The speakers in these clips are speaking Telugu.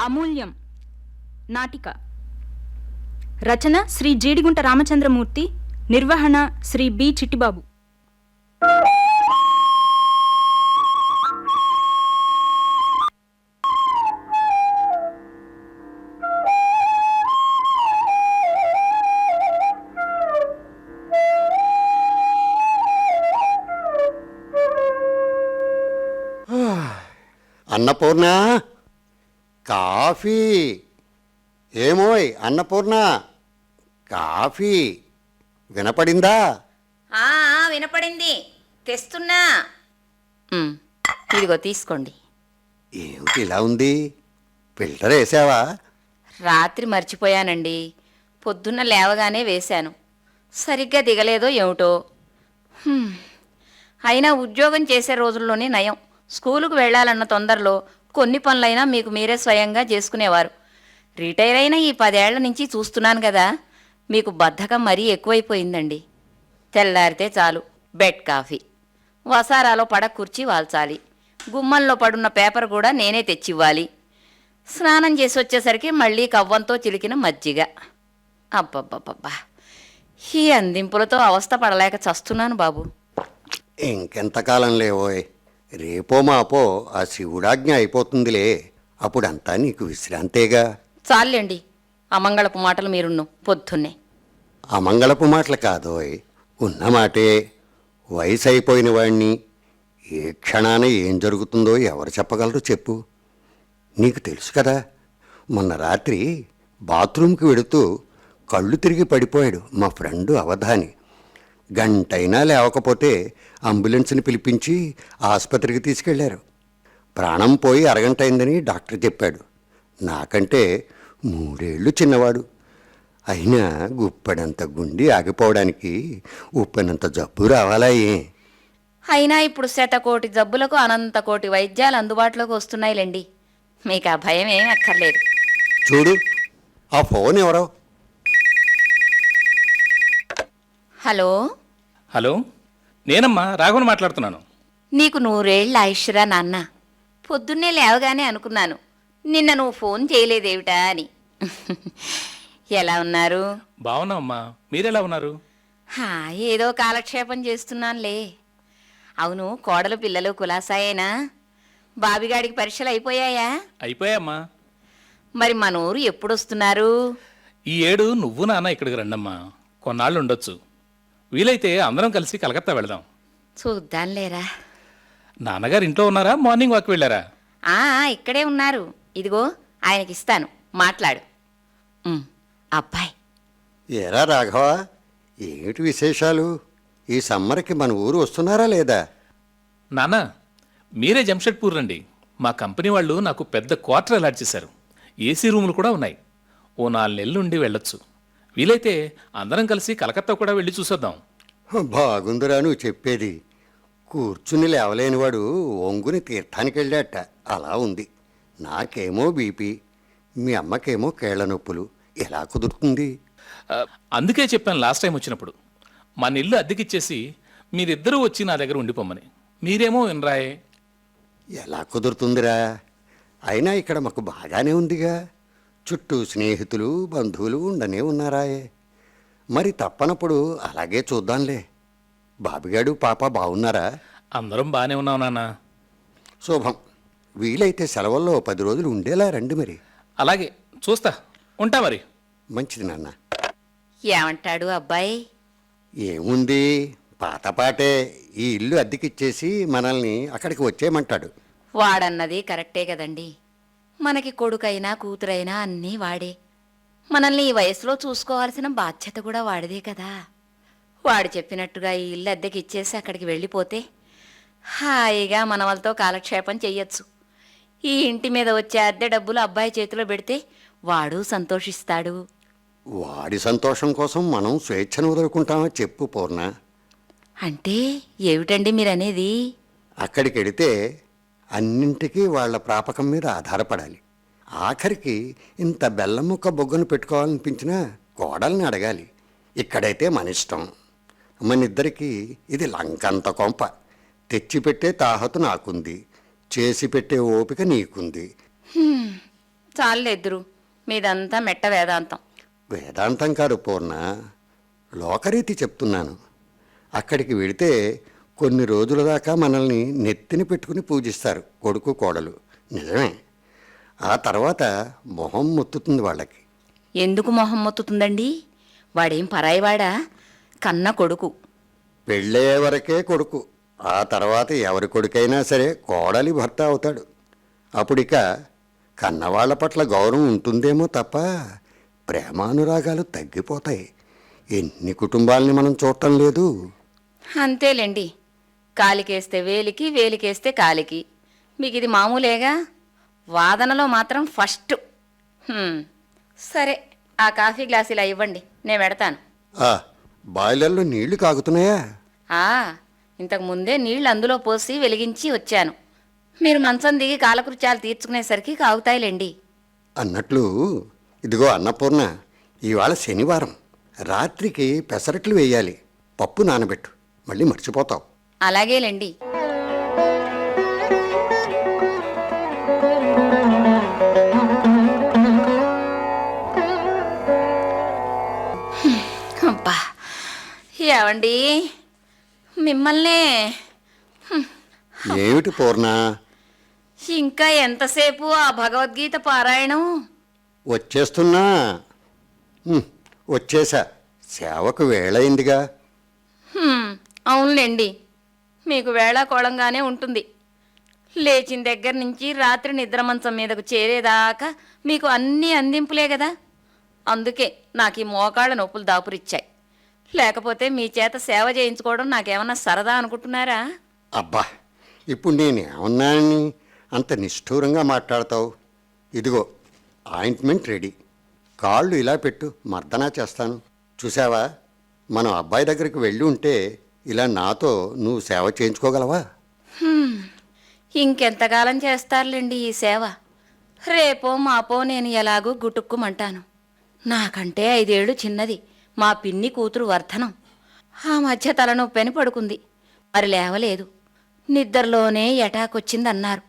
అమూల్యం. నాటిక. రచన శ్రీ జీడిగుంట రామచంద్రమూర్తి. నిర్వహణ శ్రీ బి చిట్టిబాబు. అన్నపూర్ణ! కాఫీ. ఏమోయ్ అన్నపూర్ణ. కాఫీ. వినపడిందా? ఆ, ఆ, వినపడింది. తెస్తున్నా. ఉమ్, ఇదిగో తీసుకోండి. ఏమిటి ఇలా ఉంది? ఫిల్టర్ వేసావా? రాత్రి మర్చిపోయానండి. పొద్దున్న లేవగానే వేశాను. సరిగ్గా దిగలేదో ఏమిటో. హ్మ్. అయినా ఉద్యోగం చేసే రోజుల్లోనే నయం. స్కూలుకు వెళ్ళాలన్న తొందరలో కొన్ని పనులైనా మీకు మీరే స్వయంగా చేసుకునేవారు. రిటైర్ అయిన ఈ పదేళ్ళ నుంచి చూస్తున్నాను కదా మీకు బద్ధకం మరీ ఎక్కువైపోయిందండి. తెల్లారితే చాలు బెడ్ కాఫీ. వసారాలో పడ కుర్చీ వాల్చాలి. గుమ్మంలో పడున్న పేపర్ కూడా నేనే తెచ్చివ్వాలి. స్నానం చేసి వచ్చేసరికి మళ్ళీ కవ్వంతో చిలికిన మజ్జిగ. అబ్బబ్బబ్బబ్బా ఈ అందింపులతో అవస్థ పడలేక చస్తున్నాను బాబు. ఇంకెంతకాలం లేవోయ్. రేపో మాపో ఆ శివుడాజ్ఞ అయిపోతుందిలే. అప్పుడంతా నీకు విశ్రాంతేగా. చాలండి. అమంగళపు మాటలు మీరున్ను పొద్దున్నే. అమంగళపు మాటలు కాదోయ్ ఉన్న మాటే వయసు అయిపోయిన వాణ్ణి ఏ క్షణాన ఏం జరుగుతుందో ఎవరు చెప్పగలరు చెప్పు. నీకు తెలుసు కదా మొన్న రాత్రి బాత్రూంకి వెడుతూ కళ్ళు తిరిగి పడిపోయాడు మా ఫ్రెండు అవధాని. గంటైనా లేవకపోతే అంబులెన్స్ని పిలిపించి ఆసుపత్రికి తీసుకెళ్ళారు. ప్రాణం పోయి అరగంట అయిందని డాక్టర్ చెప్పాడు. నాకంటే మూడేళ్ళు చిన్నవాడు. అయినా గుప్పడంత గుండి ఆగిపోవడానికి ఉప్పనంత జబ్బు రావాలా ఏ? అయినా ఇప్పుడు శతకోటి జబ్బులకు అనంత కోటి వైద్యాలు అందుబాటులోకి వస్తున్నాయిలేండి. మీకు ఆ భయం ఏం అక్కర్లేదు. చూడు ఆ ఫోన్ ఎవరో? హలో? హలో? నేనమ్మా రాఘవన్ మాట్లాడుతున్నాను. నీకు నూరేళ్ళ ఆయుష్రా నాన్న. పొద్దున్నే లేవగానే అనుకున్నాను. నిన్న నువ్వు ఫోన్ చేయలేదేమిటా అని. ఎలా ఉన్నారు? బాగున్నావమ్మా. మీరెలా ఉన్నారు? హా, ఏదో కాలక్షేపం చేస్తున్నానులే. అవును కోడలు పిల్లలు కులాసాయేనా? బాబిగాడికి పరీక్షలు అయిపోయాయా? అయిపోయామ్మా మరి మన ఊరు ఎప్పుడు వస్తున్నారు ఈ ఏడు నువ్వు నాన్న ఇక్కడికి రండమ్మా. కొన్నాళ్ళు ఉండొచ్చు వీలైతే అందరం కలిసి కలకత్తా వెళదాం. చూద్దాంలేరా నాన్నగారు ఇంట్లో ఉన్నారా? మార్నింగ్ వాక్ వెళ్ళారా? ఆ ఇక్కడే ఉన్నారు. ఇదిగో ఆయనకి ఇస్తాను మాట్లాడు. ఉమ్, అబ్బాయి. ఏరా రాఘవ ఏమిటి విశేషాలు? ఈ సమ్మర్కి మన ఊరు వస్తున్నారా లేదా? నాన్న మీరే జంషెడ్పూర్ రండి. మా కంపెనీ వాళ్ళు నాకు పెద్ద క్వార్టర్ అలాట్ చేశారు. ఏసీ రూములు కూడా ఉన్నాయి. ఓ నాలుగు నెలలు ఉండి వెళ్ళొచ్చు. వీలైతే అందరం కలిసి కలకత్తా కూడా వెళ్ళి చూసొద్దాం. బాగుందిరా నువ్వు చెప్పేది. కూర్చుని లేవలేనివాడు ఒంగుని తీర్థానికి వెళ్ళాట అలా ఉంది. నాకేమో బీపీ మీ అమ్మకేమో కేళ్ళ నొప్పులు. ఎలా కుదురుతుంది? అందుకే చెప్పాను లాస్ట్ టైం వచ్చినప్పుడు. మన ఇల్లు అద్దెకిచ్చేసి మీరిద్దరూ వచ్చి నా దగ్గర ఉండిపోమ్మని. మీరేమో వినరాయే. ఎలా కుదురుతుందిరా? అయినా ఇక్కడ మాకు బాగానే ఉందిగా. చుట్టూ స్నేహితులు బంధువులు ఉండనే ఉన్నారాయే. మరి తప్పనప్పుడు అలాగే చూద్దాంలే. బాబిగాడు పాప బాగున్నారా అందరం బాగానే ఉన్నాం నాన్న. శుభం. వీలైతే సెలవుల్లో పది రోజులు ఉండేలా రండి మరి. అలాగే చూస్తా. ఉంటా మరి. మంచిది నాన్న. ఏమంటాడు అబ్బాయి? ఏముంది? పాతపాటే ఈ ఇల్లు అద్దెకిచ్చేసి మనల్ని అక్కడికి వచ్చేయమంటాడు. వాడన్నది కరెక్టే కదండి. మనకి కొడుకైనా కూతురైనా అన్నీ వాడే. మనల్ని ఈ వయసులో చూసుకోవాల్సిన బాధ్యత కూడా వాడిదే కదా. వాడు చెప్పినట్టుగా ఈ ఇల్లు అద్దెకి ఇచ్చేసి అక్కడికి వెళ్ళిపోతే హాయిగా మన వాళ్ళతో కాలక్షేపం చెయ్యొచ్చు. ఈ ఇంటి మీద వచ్చే అద్దె డబ్బులు అబ్బాయి చేతిలో పెడితే వాడు సంతోషిస్తాడు. వాడి సంతోషం కోసం మనం స్వేచ్ఛను వదులుకుంటామా చెప్పు పూర్ణ. అంటే ఏమిటండి మీరనేది? అక్కడికి వెడితే అన్నింటికీ వాళ్ళ ప్రాపకం మీద ఆధారపడాలి. ఆఖరికి ఇంత బెల్లం ముక్క బొగ్గను పెట్టుకోవాలనిపించినా కోడల్ని అడగాలి. ఇక్కడైతే మన ఇష్టం. మన ఇద్దరికి ఇది లంకంత కొంప. తెచ్చిపెట్టే తాహతు నాకుంది. చేసి పెట్టే ఓపిక నీకుంది. చాలేద్దురు మీదంతా మెట్ట వేదాంతం. వేదాంతం కాదు పూర్ణ. లోకరీతి చెప్తున్నాను. అక్కడికి వెళితే కొన్ని రోజుల దాకా మనల్ని నెత్తిని పెట్టుకుని పూజిస్తారు కొడుకు కోడలు. నిజమే. ఆ తర్వాత మొహం మొత్తుతుంది వాళ్ళకి. ఎందుకు మొహం మొత్తుతుందండి? వాడేం పరాయివాడా కన్న కొడుకు. పెళ్ళయ్యే వరకే కొడుకు. ఆ తర్వాత ఎవరి కొడుకైనా సరే కోడలి భర్త అవుతాడు. అప్పుడిక కన్నవాళ్ళ పట్ల గౌరవం ఉంటుందేమో తప్ప ప్రేమానురాగాలు తగ్గిపోతాయి. ఎన్ని కుటుంబాలని మనం చూడటం లేదు. అంతేలేండి. కాలికేస్తే వేలికి వేలికేస్తే కాలికి. మీకు ఇది మామూలేగా? వాదనలో మాత్రం ఫస్ట్. సరే ఆ కాఫీ గ్లాస్ ఇలా ఇవ్వండి నేను పెడతాను. బాయిలర్లో నీళ్ళు కాగుతున్నాయా? ఆ ఇంతకు ముందే నీళ్ళు అందులో పోసి వెలిగించి వచ్చాను. మీరు మంచం దిగి కాలకృత్యాలు తీర్చుకునేసరికి కాగుతాయిలేండి. అన్నట్లు ఇదిగో అన్నపూర్ణ ఇవాళ శనివారం. రాత్రికి పెసరట్లు వేయాలి. పప్పు నానబెట్టు. మళ్ళీ మర్చిపోతావు. అలాగేలేండి. అబ్బా ఏవండి? మిమ్మల్నే ఏమిటి పూర్ణ? ఇంకా ఎంతసేపు ఆ భగవద్గీత పారాయణం? వచ్చేస్తున్నా. వచ్చేసా. సేవకు వేళయిందిగా. అవునులేండి. మీకు వేళాకోళంగానే ఉంటుంది. లేచిన దగ్గర నుంచి రాత్రి నిద్ర మంచం మీదకు చేరేదాకా మీకు అన్నీ అందింపులే కదా అందుకే నాకు ఈ మోకాళ్ళ నొప్పులు దాపురిచ్చాయి. లేకపోతే మీ చేత సేవ చేయించుకోవడం నాకేమన్నా సరదా అనుకుంటున్నారా? అబ్బా ఇప్పుడు నేను ఏమన్నా అంత నిష్ఠూరంగా మాట్లాడతావు? ఇదిగో ఆయింట్మెంట్ రెడీ. కాళ్ళు ఇలా పెట్టు మర్దనా చేస్తాను. చూసావా? మనం అబ్బాయి దగ్గరికి వెళ్ళి ఉంటే ఇలా నాతో నువ్వు సేవ చేయించుకోగలవా? ఇంకెంతకాలం చేస్తారులేండి ఈ సేవ? రేపో మాపో నేను ఎలాగూ గుటుక్కుమంటాను. నాకంటే ఐదేళ్ళు చిన్నది మా పిన్ని కూతురు వర్ధనం. ఆ మధ్య తలనొప్పని పడుకుంది మరి లేవలేదు. నిద్రలోనే ఎటాకొచ్చిందన్నారు.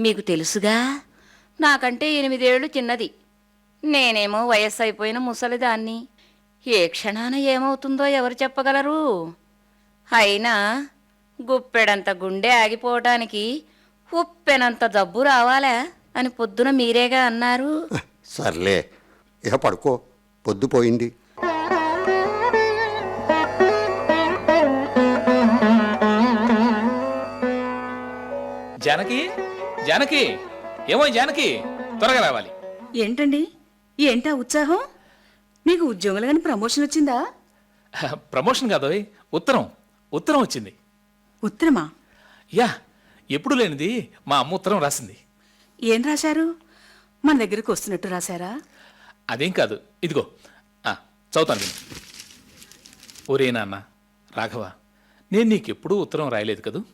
మీకు తెలుసుగా? నాకంటే ఎనిమిదేళ్ళు చిన్నది. నేనేమో వయస్సు అయిపోయిన ముసలిదాన్ని. ఏ క్షణాన ఏమవుతుందో ఎవరు చెప్పగలరు? అయినా గుప్పెడంత గుండె ఆగిపోవటానికి ఉప్పెనంత జబ్బు రావాలా అని పొద్దున మీరేగా అన్నారు. సర్లే ఇక పడుకో పొద్దుపోయింది జానకి జానకి ఏమో జానకి త్వరగా రావాలి. ఏంటండి? ఏంటా ఉత్సాహం? మీకు ఉద్యోగులు కానీ ప్రమోషన్ వచ్చిందా? ప్రమోషన్ కాదోయ్ ఉత్తరం. ఉత్తరం వచ్చింది. ఉత్తరమా? యా ఎప్పుడు లేనిది మా అమ్మ ఉత్తరం రాసింది. ఏం రాశారు? మన దగ్గరికి వస్తున్నట్టు రాశారా? అదేం కాదు ఇదిగో. ఆ, చదువుతాను విను. ఒరే నాన్న రాఘవ నేను నీకెప్పుడూ ఉత్తరం రాయలేదు కదూ?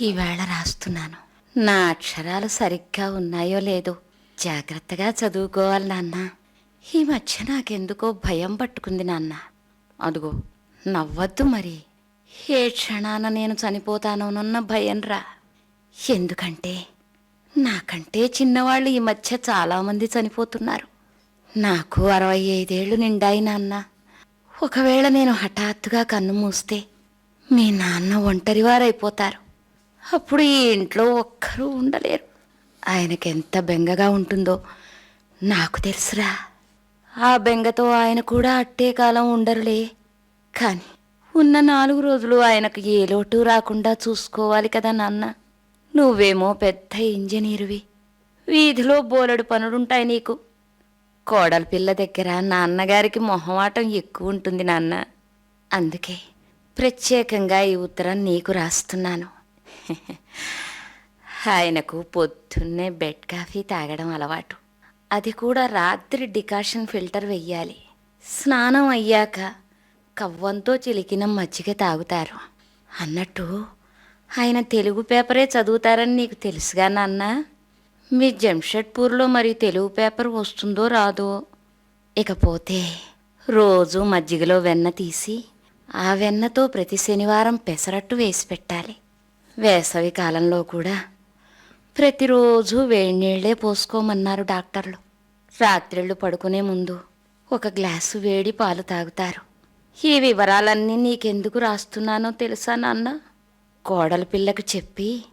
ఈవేళ రాస్తున్నాను. నా అక్షరాలు సరిగ్గా ఉన్నాయో లేదో జాగ్రత్తగా చదువుకోవాలి నాన్న. ఈ మధ్య నాకెందుకో భయం పట్టుకుంది నాన్న. అదుగో నవ్వద్దు మరి. ఏ క్షణాన నేను చనిపోతానోనన్న భయం రా. ఎందుకంటే నాకంటే చిన్నవాళ్ళు ఈ మధ్య చాలామంది చనిపోతున్నారు. నాకు అరవై ఐదేళ్ళు నిండాయి నాన్న. ఒకవేళ నేను హఠాత్తుగా కన్ను మూస్తే మీ నాన్న ఒంటరివారైపోతారు. అప్పుడు ఈ ఇంట్లో ఒక్కరూ ఉండలేరు. ఆయనకెంత బెంగగా ఉంటుందో నాకు తెలుసురా. ఆ బెంగతో ఆయన కూడా అట్టే కాలం ఉండరులే. కానీ ఉన్న నాలుగు రోజులు ఆయనకు ఏ లోటు రాకుండా చూసుకోవాలి కదా నాన్న. నువ్వేమో పెద్ద ఇంజనీరువి. వీధిలో బోలెడు పనులుంటాయి నీకు. కోడల పిల్ల దగ్గర నాన్నగారికి మొహమాటం ఎక్కువ ఉంటుంది నాన్న. అందుకే ప్రత్యేకంగా ఈ ఉత్తరం నీకు రాస్తున్నాను. ఆయనకు పొద్దున్నే బెడ్ కాఫీ తాగడం అలవాటు. అది కూడా రాత్రి డికాషన్ ఫిల్టర్ వెయ్యాలి. స్నానం అయ్యాక కవ్వంతో చిలికిన మజ్జిగ తాగుతారు. అన్నట్టు ఆయన తెలుగు పేపరే చదువుతారని నీకు తెలుసుగా నాన్న? మీ జంషెడ్పూర్లో మరి తెలుగు పేపర్ వస్తుందో రాదో? ఇకపోతే రోజు మజ్జిగలో వెన్న తీసి ఆ వెన్నతో ప్రతి శనివారం పెసరట్టు వేసి పెట్టాలి. వేసవి కాలంలో కూడా ప్రతిరోజు వేడి నీళ్ళే పోసుకోమన్నారు డాక్టర్లు. రాత్రిళ్ళు పడుకునే ముందు ఒక గ్లాసు వేడి పాలు తాగుతారు. ఈ వివరాలన్నీ నీకెందుకు రాస్తున్నానో తెలుసా నాన్న? కోడల పిల్లకు చెప్పి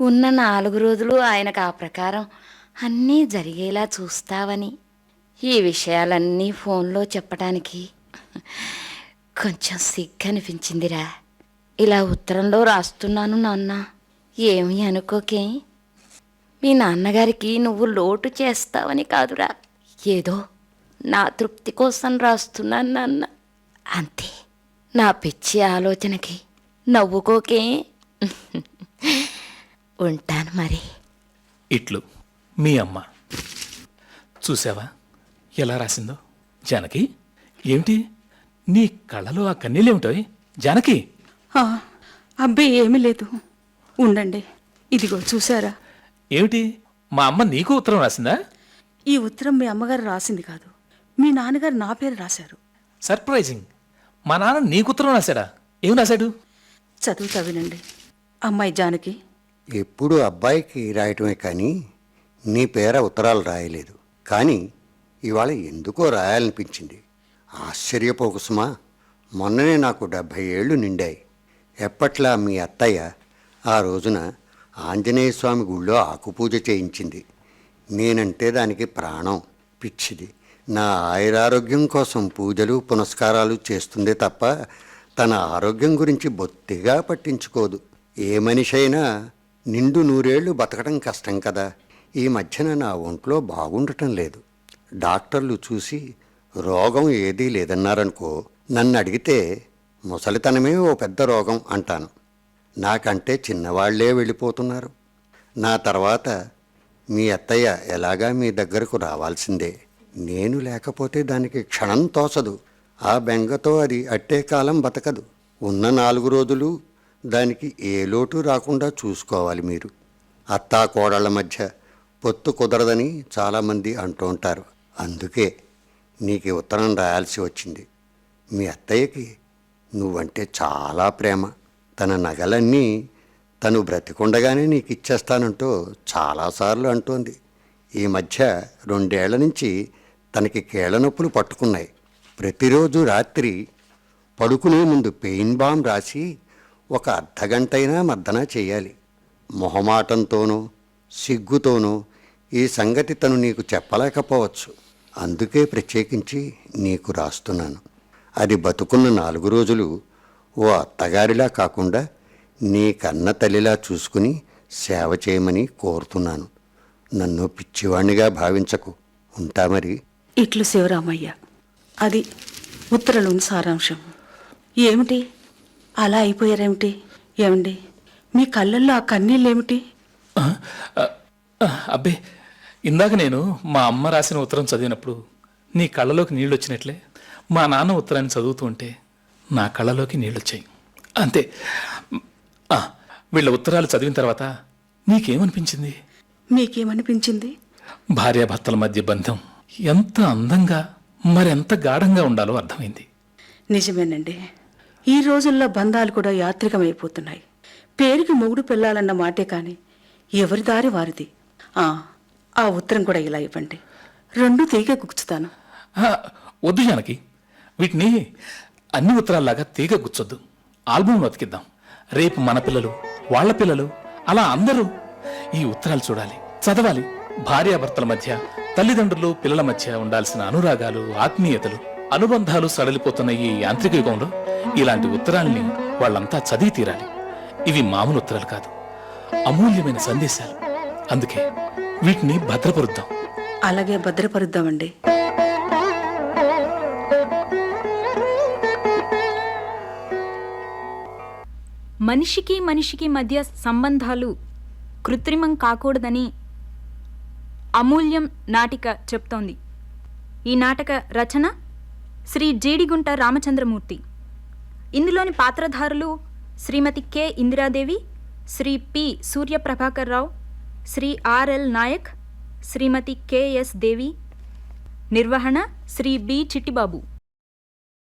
ఉన్న నాలుగు రోజులు ఆయనకు ఆ ప్రకారం అన్నీ జరిగేలా చూస్తావని. ఈ విషయాలన్నీ ఫోన్లో చెప్పడానికి కొంచెం సిగ్గు అనిపించిందిరా ఇలా ఉత్తరంలో రాస్తున్నాను నాన్న. ఏమీ అనుకోకే. మీ నాన్నగారికి నువ్వు లోటు చేస్తావని కాదురా. ఏదో నా తృప్తి కోసం రాస్తున్నాను నాన్న. అంతే. నా పిచ్చి ఆలోచనకి నవ్వుకోకే. ఉంటాను మరి. ఇట్లు మీ అమ్మ. చూసావా? ఎలా రాసిందో? జానకి? ఏమిటి? నీ కళ్ళలో ఆ కన్నీళ్ళేమిటో జానకి? ఆ, అబ్బే ఏమీ లేదు. ఉండండి. ఇదిగో చూసారా ఏమిటి? మా అమ్మ నీకు ఉత్తరం రాసిందా? ఈ ఉత్తరం మీ అమ్మగారు రాసింది కాదు. మీ నాన్నగారు నా పేరు రాశారు. సర్ప్రైజింగ్. మా నాన్న నీకు ఉత్తరం రాశాడా? ఏం రాశాడు? చదువుతా వినండి అమ్మాయి జానకి. ఎప్పుడు అబ్బాయికి రాయటమే కానీ నీ పేర ఉత్తరాలు రాయలేదు. కానీ ఇవాళ ఎందుకో రాయాలనిపించింది. ఆశ్చర్యపోకు సుమా మొన్ననే నాకు డెబ్భై ఏళ్ళు నిండాయి. ఎప్పట్లా మీ అత్తయ్య ఆ రోజున ఆంజనేయ స్వామి గుళ్ళో ఆకుపూజ చేయించింది. నేనంటే దానికి ప్రాణం. పిచ్చిది. నా ఆయురారోగ్యం కోసం పూజలు పునస్కారాలు చేస్తుందే తప్ప తన ఆరోగ్యం గురించి బొత్తిగా పట్టించుకోదు. ఏ మనిషి అయినా నిండు నూరేళ్ళు బతకడం కష్టం కదా. ఈ మధ్యన నా ఒంట్లో బాగుండటం లేదు. డాక్టర్లు చూసి రోగం ఏదీ లేదన్నారనుకో నన్ను అడిగితే ముసలితనమే ఓ పెద్ద రోగం అంటాను. నాకంటే చిన్నవాళ్ళే వెళ్ళిపోతున్నారు. నా తర్వాత మీ అత్తయ్య ఎలాగా మీ దగ్గరకు రావాల్సిందే. నేను లేకపోతే దానికి క్షణం తోచదు ఆ బెంగతో అది అట్టే కాలం బతకదు. ఉన్న నాలుగు రోజులు దానికి ఏ లోటు రాకుండా చూసుకోవాలి మీరు. అత్తా కోడళ్ళ మధ్య పొత్తు కుదరదని చాలామంది అంటూ ఉంటారు. అందుకే నీకు ఉత్తరం రాయాల్సి వచ్చింది. మీ అత్తయ్యకి నువ్వంటే చాలా ప్రేమ. తన నగలన్నీ తను బ్రతికుండగానే నీకు ఇచ్చేస్తానంటూ చాలాసార్లు అంటోంది. ఈ మధ్య రెండేళ్ళ నుంచి తనకి కీళ్ళనొప్పులు పట్టుకున్నాయి. ప్రతిరోజు రాత్రి పడుకునే ముందు పెయిన్ బామ్ రాసి ఒక అర్ధగంటైనా మర్దన చేయాలి. మొహమాటంతోనో సిగ్గుతోనో ఈ సంగతి తను నీకు చెప్పలేకపోవచ్చు. అందుకే ప్రత్యేకించి నీకు రాస్తున్నాను. అది బతుకున్న నాలుగు రోజులు ఓ అత్తగారిలా కాకుండా నీ కన్న తల్లిలా చూసుకుని సేవ చేయమని కోరుతున్నాను. నన్ను పిచ్చివాణ్ణిగా భావించకు. ఉంటా మరి. ఇట్లు శివరామయ్య. అది ఉత్తరంలోని సారాంశం. ఏమిటి? అలా అయిపోయారేమిటి? ఏమండి? మీ కళ్ళల్లో ఆ కన్నీళ్ళేమిటి? అబ్బే ఇందాక నేను మా అమ్మ రాసిన ఉత్తరం చదివినప్పుడు నీ కళ్ళలోకి నీళ్ళు వచ్చినట్లే మా నాన్న ఉత్తరాన్ని చదువుతూ ఉంటే నా కళ్ళలోకి నీళ్ళు వచ్చాయి అంతే వీళ్ళ ఉత్తరాలు చదివిన తర్వాత నీకేమనిపించింది? మీకేమనిపించింది? భార్యాభర్తల మధ్య బంధం. ఎంత అందంగా మరెంత గాఢంగా ఉండాలో అర్థమైంది. నిజమేనండి. ఈ రోజుల్లో బంధాలు కూడా యాత్రికమైపోతున్నాయి. పేరుకి మొగుడు పెళ్ళాలన్న మాటే కానీ ఎవరి దారి వారిది? ఆ, ఆ ఉత్తరం కూడా ఇలా ఇవ్వండి. రెండు తీగ గుచ్చుతాను. వద్దు జానకి. వీటిని అన్ని ఉత్తరాల్లాగా తీగ గుచ్చొద్దు. ఆల్బమ్ అతికిద్దాం రేపు మన పిల్లలు వాళ్ళ పిల్లలు అలా అందరూ ఈ ఉత్తరాలు చూడాలి చదవాలి. భార్యాభర్తల మధ్య తల్లిదండ్రులు పిల్లల మధ్య ఉండాల్సిన అనురాగాలు ఆత్మీయతలు అనుబంధాలు సడలిపోతున్న ఈ యాంత్రిక యుగంలో ఇలాంటి ఉత్తరాల్ని వాళ్ళంతా చదివి తీరాలి. ఇవి మామూలు ఉత్తరాలు కాదు. అమూల్యమైన సందేశాలు. అందుకే వీటిని భద్రపరుద్దాం. అలాగే భద్రపరుద్దామండి. మనిషికి మనిషికి మధ్య సంబంధాలు కృత్రిమం కాకూడదని అమూల్యం నాటిక చెప్తోంది. ఈ నాటక రచన శ్రీ జీడిగుంట రామచంద్రమూర్తి. ఇందులోని పాత్రధారులు Shrimati K. Indira Devi Shri P. Surya Prabhakar Rao Shri R L Nayak Shrimati K S Devi నిర్వహణ శ్రీ బి. చిట్టిబాబు.